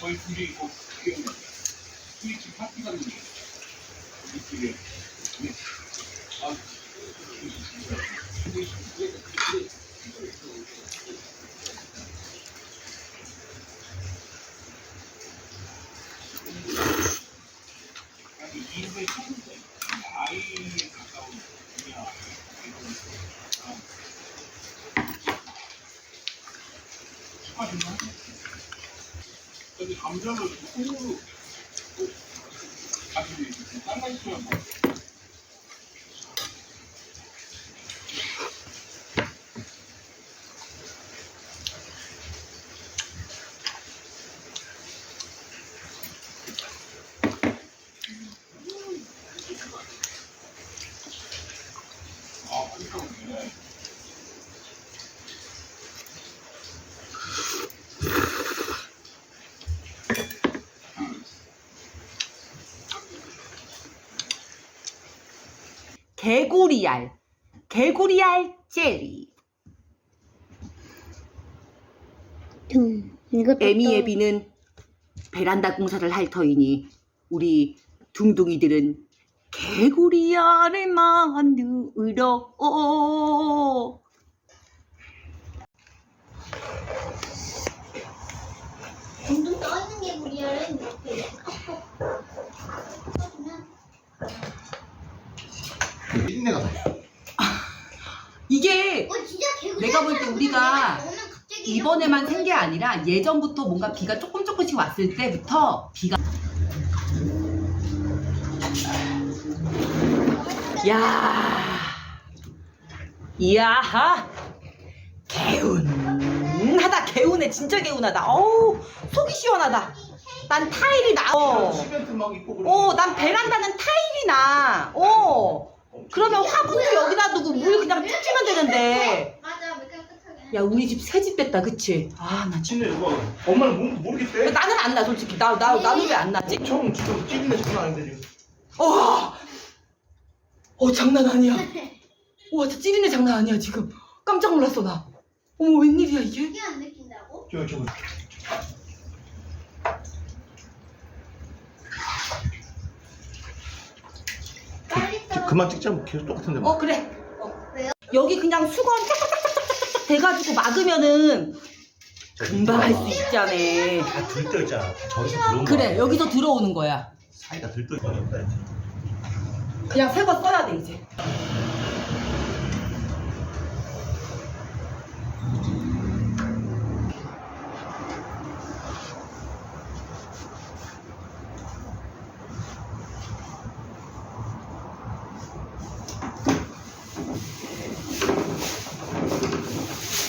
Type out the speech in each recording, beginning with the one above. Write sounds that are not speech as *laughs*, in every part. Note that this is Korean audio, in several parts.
거의 둘이 있고 기억나. 스위치 파티 가는 게. 이게. 아, 아니 이후에 처음 아이에 가까운 분야. 축하드립니다. 근데 감정을 콩으로 같이 딸랑처럼 아, 그러네. 개구리알, 개구리알 젤리. 음, 이것도 에미에비는 베란다 공사를 할 터이니 우리 둥둥이들은 개구리알을 만들어. 둥둥 떠있는 게 우리를 이렇게 나. 이게 어 진짜 개구리 내가 볼 때 우리가 갑자기 이번에만 생게 아니라 예전부터 뭔가 비가 조금 조금씩 왔을 때부터 비가 야 이야하 개운하다 개운해 진짜 개운하다 어우 속이 시원하다 난 타일이 나 어 시멘트 막 입고 그러고. 어, 난 베란다는 타일이 나. 어. 그러면 화분도 여기다 두고 물 그냥 쭉 주면 되는데. 맞아 야, 우리 집 새 집 됐다, 그치? 아, 나 진짜. 이거 엄마는 모, 모르겠대. 나는 안 나, 솔직히. 나, 나, 나는 왜 안 나지? 엄청 지금 찐내 장난 아닌데 지금. 어! 어, 장난 아니야. *laughs* 와, 진짜 찌린내 장난 아니야, 지금. 깜짝 놀랐어, 나. 어머, 웬일이야, 이게? 이게 안 느낀다고? 저거 저거. 빨리 떨어 그만 찍자 뭐 계속 똑같은데 뭐. 어, 그래. 어. 왜요? 여기 그냥 수건 쫙쫙쫙쫙쫙 돼가지고 막으면은 금방 할 수 있자며. 다 들떠 있잖아. 다 저기서 들어온 그래, 여기서 들어오는 거야. 사이가 들떠 있어. 그냥 새 거 써야 돼 이제.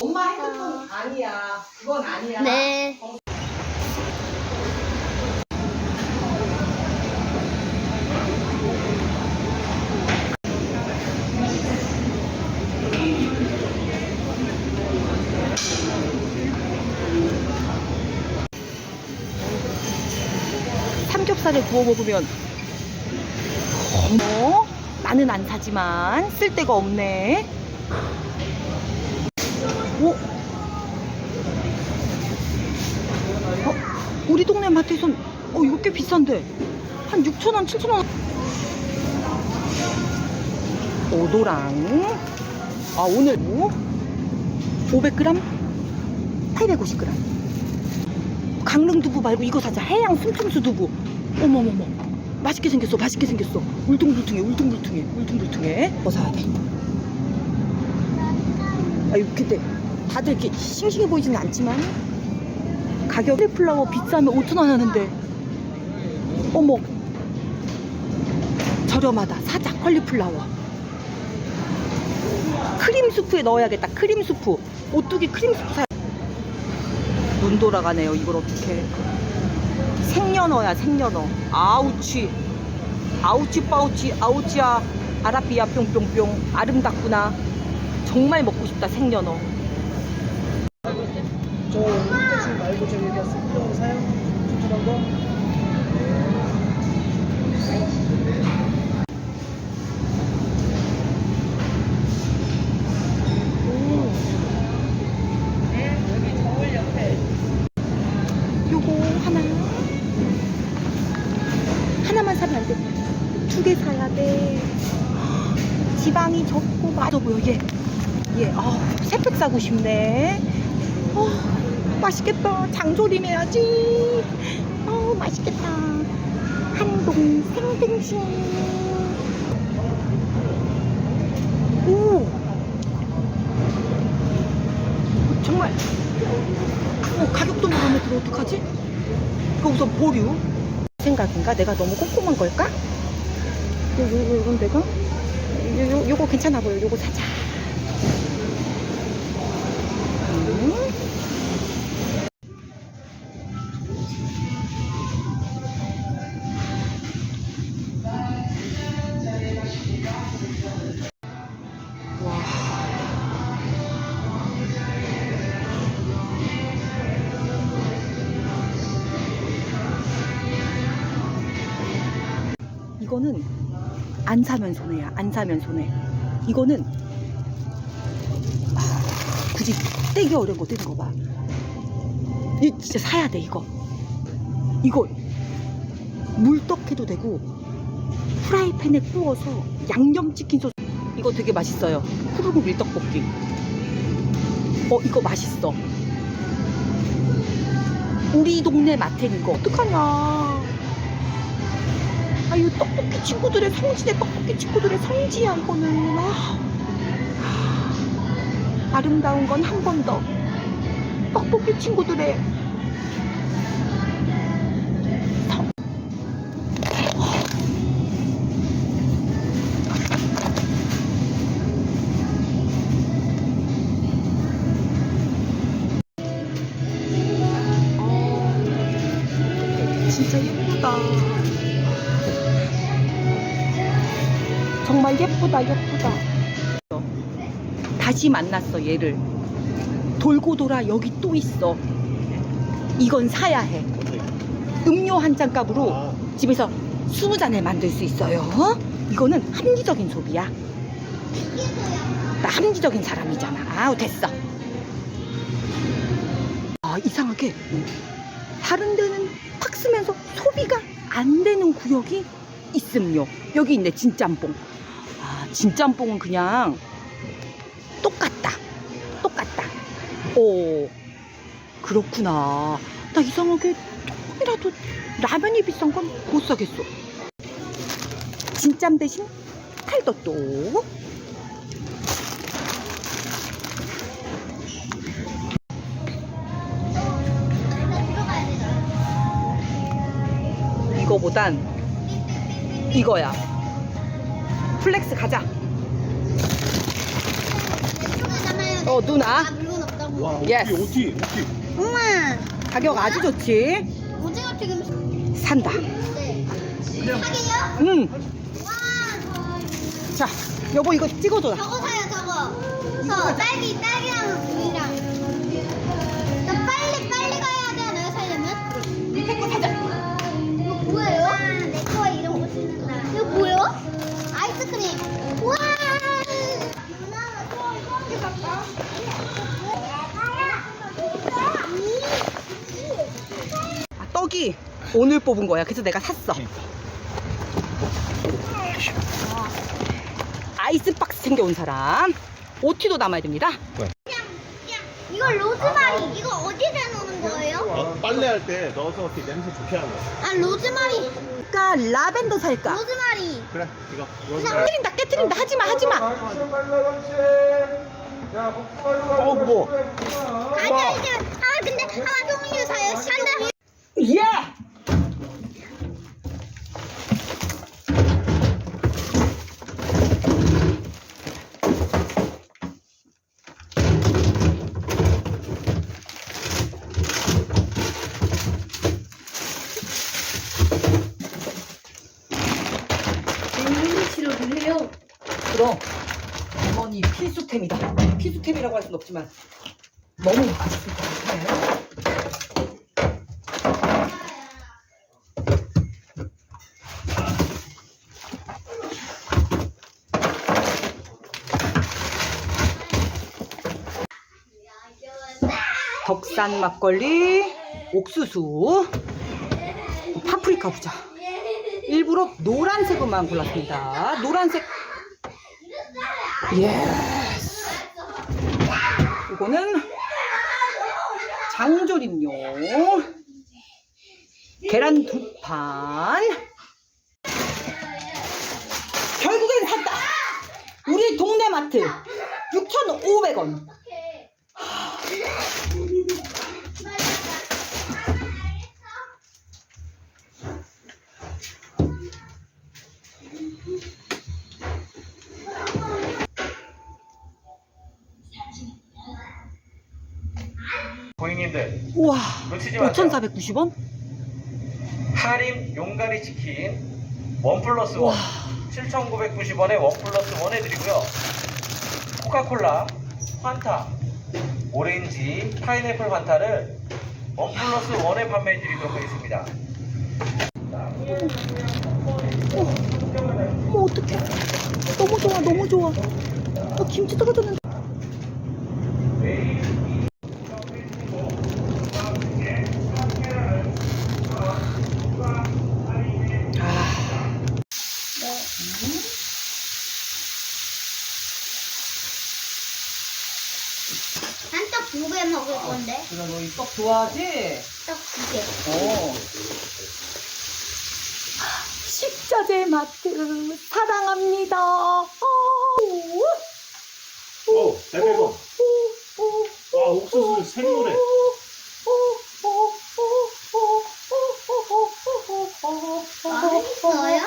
엄마 핸드폰 아니야. 그건 아니야. 네 삼겹살에 구워 먹으면 어머 나는 안 사지만 쓸 데가 없네 어? 어? 우리 동네 마트에선 어 이거 꽤 비싼데 한 6천원 7천원 오도랑 아 오늘 뭐? 500g 850g 강릉 두부 말고 이거 사자. 해양 숨통수 두부. 어머머머. 맛있게 생겼어. 맛있게 생겼어. 울퉁불퉁해. 울퉁불퉁해. 울퉁불퉁해. 뭐 사야 돼? 아유 근데 다들 이렇게 싱싱해 보이지는 않지만 가격 플라워 비싸면 5천 원 하는데 어머 저렴하다. 사자 컬리플라워. 크림 수프에 넣어야겠다. 크림 수프. 오뚜기 크림 수프 사. 눈 돌아가네요. 이걸 어떻게 생연어야 생연어 아우치. 아우치 빠우치 아우치야. 아라비아 뿅뿅뿅. 아름답구나. 정말 먹고 싶다 생연어 저 말고 저 여기가 스프링 사양 튼튼한 거 싶네. 어, 맛있겠다. 장조림 해야지. 어, 맛있겠다. 한동 생등심. 오, 정말. 어, 가격도 마음에 들어 어떡하지? 이거 우선 보류 생각인가? 내가 너무 꼼꼼한 걸까? 요, 요, 요, 이건 내가? 요, 요, 요거 괜찮아 보여 요거 사자 음. 와 이거는 안 사면 손해야. 안 사면 손해. 이거는 아, 굳이 떼기 어려운 거 떼는 거 봐. 이 진짜 사야 돼 이거. 이거 물떡해도 되고 프라이팬에 구워서 양념치킨 소스 이거 되게 맛있어요. 후루룩 밀떡볶이. 어 이거 맛있어. 우리 동네 마트는 이거 어떡하냐. 아유 떡볶이 친구들의 성지네 떡볶이 친구들의 성지야 이거는 아, 아, 아름다운 건 한 번 더 떡볶이 친구들의 성. 아, 진짜 예쁘다. 정말 예쁘다 예쁘다 다시 만났어 얘를. 돌고 돌아 여기 또 있어. 이건 사야 해. 음료 한 잔 값으로 집에서 20잔을 만들 수 있어요. 어? 이거는 합리적인 소비야. 나 합리적인 사람이잖아. 아우 됐어. 아 이상하게 다른 데는 팍 쓰면서 소비가 안 되는 구역이 있음요. 여기 있네 진짬뽕. 아 진짬뽕은 그냥 똑같다. 똑같다. 오 그렇구나. 나 이상하게 조금이라도 라면이 비싼 건 못 사겠어. 진짬 대신 칼도또. 이거보단 이거야. 플렉스 가자 어 누나 아 물건 없다고. 와 예스. 어떻게 어떻게 우와. 가격 아주 좋지 오징어 튀김. 산다 네. 사기요? 응. 와. 자 여보 이거 찍어줘 저거 사요 저거. 저 딸기 딸기 아, 떡이 오늘 뽑은 거야 그래서 내가 샀어 아이스박스 챙겨온 사람 오티도 남아야 됩니다 이거 로즈마리. 이거 어디다 넣는 거예요? 어, 빨래할 때 넣어서 이렇게 냄새 좋게 하는 거야. 아 로즈마리. 그러니까 라벤더 살까 로즈마리. 그래, 이거. 깨트린다 깨트린다 하지마 하지마 어, 뭐. 아니 아니 아 근데 아 동유 사요. 간다. 예! 냉면 치료를 해요. 그럼 이건 이 필수템이다. 필수템이라고 할 순 없지만 너무 맛있을 것 같아요. 덕산 막걸리, 옥수수, 파프리카 부자. 일부러 노란색만 골랐습니다. 노란색. 예스. 이거는 장조림요. 계란 두 판. 결국엔 샀다. 우리 동네 마트 6,500원. 고객님들 우와. 놓치지 마세요. 5,490원? 하림 용가리 치킨 원 플러스 와. 원 7,990원에 원 플러스 원 해드리고요. 코카콜라, 환타, 오렌지, 파인애플 환타를 원 플러스 원에 판매해 드리도록 하겠습니다. 어머 어떡해 너무 좋아 너무 좋아 어, 김치 떨어졌는데 한떡 두 개 먹을 건데. 그래 너 이 떡 좋아하지? 떡 두 개. 어 식자재 마트 사랑합니다 어, 오, 대배고. 아, 옥수수 생노래. 맛있어요?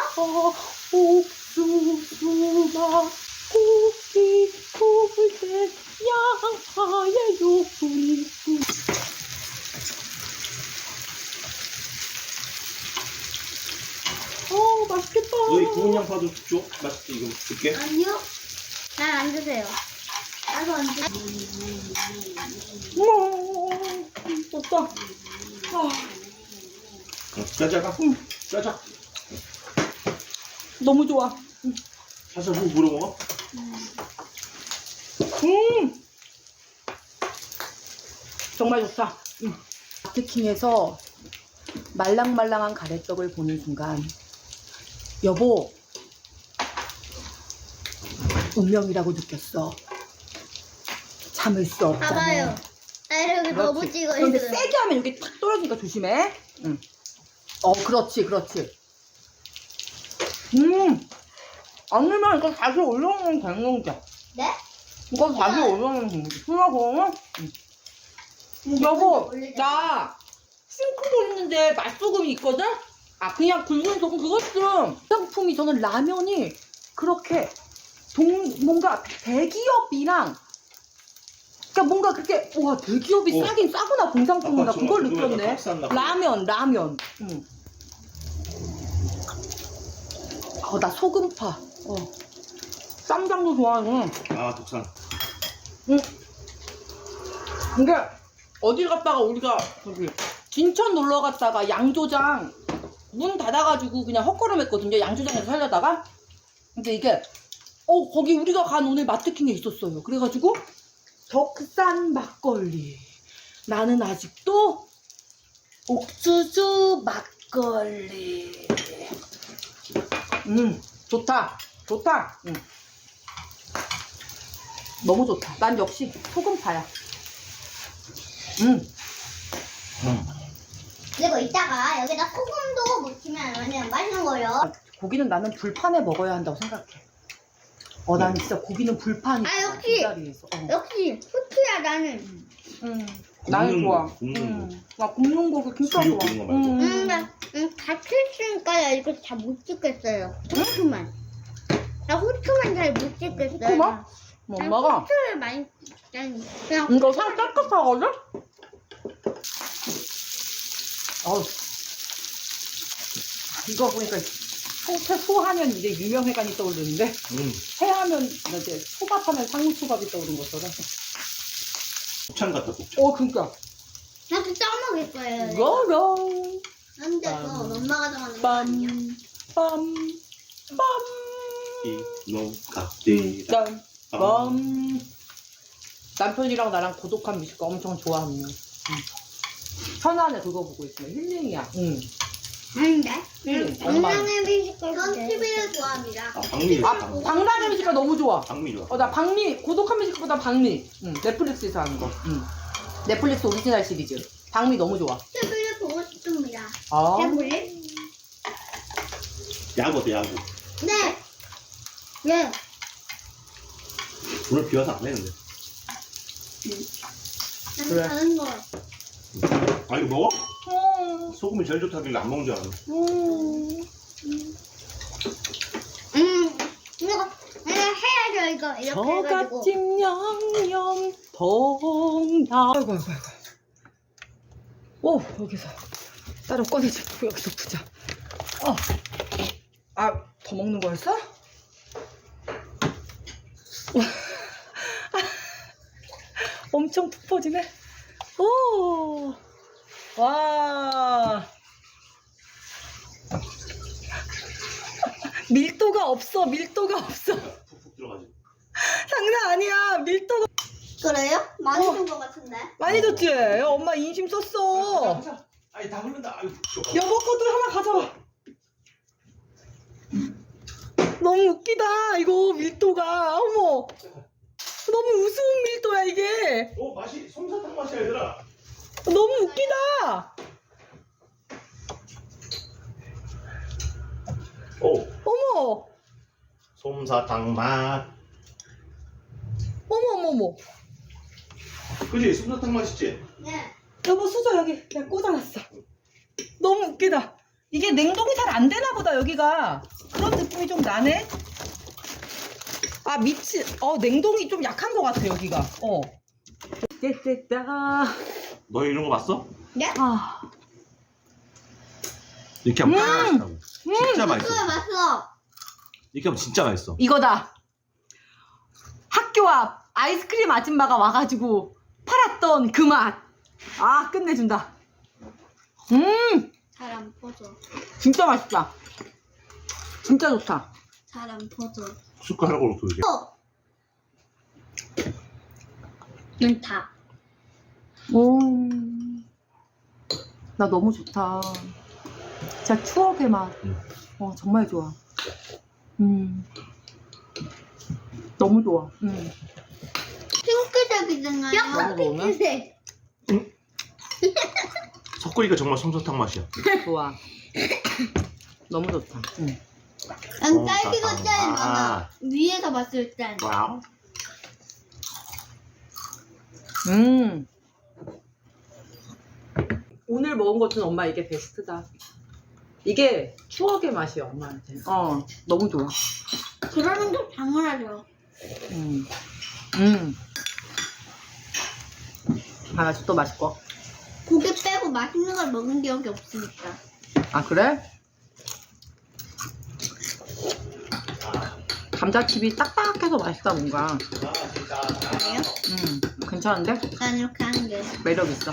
옥수수가 고기 구울 때 양파의 욕소리 어 맛있겠다 너희 구운 양파도 줘. 맛있게 이거 줄게. 아니요. 난 안 드세요. 나도 안 드. 우와 좋다 아, 짜자가. 짜자. 너무 좋아 사실 후 물어 먹어? 음 정말 좋다 음. 마트킹에서 말랑말랑한 가래떡을 보는 순간 여보 운명이라고 느꼈어 참을 수 없잖아 봐봐요. 나 이렇게 너무 그렇지. 찍어 그런데 있어요. 세게 하면 여기 탁 떨어지니까 조심해 응. 어 그렇지 그렇지 음 아니면 이거 다시 올려놓으면 되는 건데 네? 이거 다시 올려놓으면 되는 건데 그러고 응. 여보 나 싱크 돌리는데 맛소금이 있거든? 아 그냥 굵은 소금 그것 좀 상품이 저는 라면이 그렇게 동 뭔가 대기업이랑 그러니까 뭔가 그렇게 와 대기업이 어. 싸긴 싸구나 공상품이나 아까 그걸 저 느꼈네 값싼 나. 라면 라면 응. 어 나 소금파 어 쌈장도 좋아하네 아, 독산. 응. 근데 어딜 갔다가 우리가 저기 진천 놀러 갔다가 양조장 문 닫아가지고 그냥 헛걸음했거든요. 양조장에서 살려다가. 근데 이게 어 거기 우리가 간 오늘 마트킹에 있었어요. 그래가지고 덕산 막걸리. 나는 아직도 옥수수 막걸리. 음 좋다 좋다. 음. 너무 좋다. 난 역시 소금파야. 음. 그리고 이따가 여기다 소금도 묻히면 완전 맛있는 거예요. 고기는 나는 불판에 먹어야 한다고 생각해. 어, 난 진짜 고기는 불판이. 아, 역시. 자리에서. 어. 역시 후추야 나는. 음. 나는 굽는 좋아. 거, 굽는 음. 나 굽는 고기 진짜 수육 좋아. 그런 거 말고. 음. 음, 나, 음, 같이 있으니까 이거 잘 못 찍겠어요. 후추만. 나 후추만 잘 못 찍겠어요. 후추만? 뭐난 엄마가 후추를 많이 그냥 그냥 이거 살 깨끗하거든? 어우. 이거 보니까 성태 소하면 이제 유명회관이 떠오르는데 음. 해하면 이제 초밥하면 상무초밥이 떠오르는 것처럼. 곱창 같다 곱창. 어 그니까. 나도 써먹을 거예요. 고고 안 돼, 빰. 그건 엄마가 정하는 거 아니야. 빰빰빰 이노가띠다. 빰 빰. 남편이랑 나랑 고독한 뮤지컬 엄청 좋아합니다. 응. 편안해 그거 보고 있으면 힐링이야. 응. 아닌데? 힐링. 엄마. 뮤지컬. 전 TV를 좋아합니다. 아 박미. 아 박나래 뮤지컬 너무 좋아. 박미 좋아. 어 나 박미 고독한 뮤지컬보다 박미. 응. 넷플릭스에서 하는 거. 응. 넷플릭스 오리지널 시리즈. 박미 너무 좋아. TV를 보고 싶습니다. 아. 해볼래? 야구 어때 야구? 네. 네. 오늘 비 와서 안 되는데. 난 그래. 다른 거. 아 이거 먹어? 음. 소금이 제일 좋다길래 안 먹는 줄 알았네. 음. 음. 이거 내가 해야죠 이거 이렇게 해가지고. 저갓집 양념 동다 아이고 아이고 아이고 오 여기서 따로 꺼내지 여기서 보자 어 아 더 먹는 거였어? *laughs* 와. 엄청 푹 퍼지네 오 와 밀도가 없어 밀도가 없어 푹푹 들어가지. 장난 아니야 밀도가 그래요? 많이 어. 준거 같은데. 많이 줬지? 엄마 인심 썼어. 아니 다 흐른다. 아유. 여보 것도 하나 가져와. 너무 웃기다. 이거 밀도가. 어머. 너무 우스운 밀도야, 이게. 오 맛이 솜사탕 맛이야 얘들아. 너무 웃기다. 오 어머. 솜사탕 맛. 어머, 어머, 어머. 그지 솜사탕 맛있지? 네. 여보, 수저 여기. 내가 꽂아놨어. 너무 웃기다. 이게 냉동이 잘 안 되나 보다, 여기가. 그런 느낌이 좀 나네. 아, 밑이, 어, 냉동이 좀 약한 것 같아, 여기가. 어. 됐다. 너 이런 거 봤어? 아, 이렇게 하면 음! 맛있다고. 진짜 맛있어. 그거 맛있어. 이렇게 하면 진짜 맛있어. 이거다. 학교 앞 아이스크림 아줌마가 와가지고 팔았던 그 맛. 아, 끝내준다. 음, 잘 안 퍼져. 진짜 맛있다. 진짜 좋다. 잘 안 퍼져. 숟가락으로 돌게. 어. 응, 다. 오, 나 너무 좋다. 진짜 추억의 맛. 음. 어, 정말 좋아. 음, 너무 좋아. 음. 핑크색이잖아요. 너무 먹으면? 핑크색. 석구리가 정말 솜사탕 맛이야. *laughs* 좋아. *coughs* 너무 좋다. 음. 난 어, 딸기 아, 겉절이 아. 많아. 위에서 봤을 땐. 와우. 음. 오늘 먹은 것 중 엄마 이게 베스트다. 이게 추억의 맛이야 엄마한테. 어, 너무 좋아. 그러는 게 당연하죠. 음, 음. 아, 또 맛있고. 빼고 맛있는 걸 먹은 기억이 없으니까. 아 그래? 감자칩이 딱딱해서 맛있다 뭔가. 그래요? 음, 괜찮은데? 난 이렇게 하는 게. 매력 있어.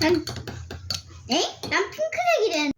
난, 에이? 난 핑크색이래.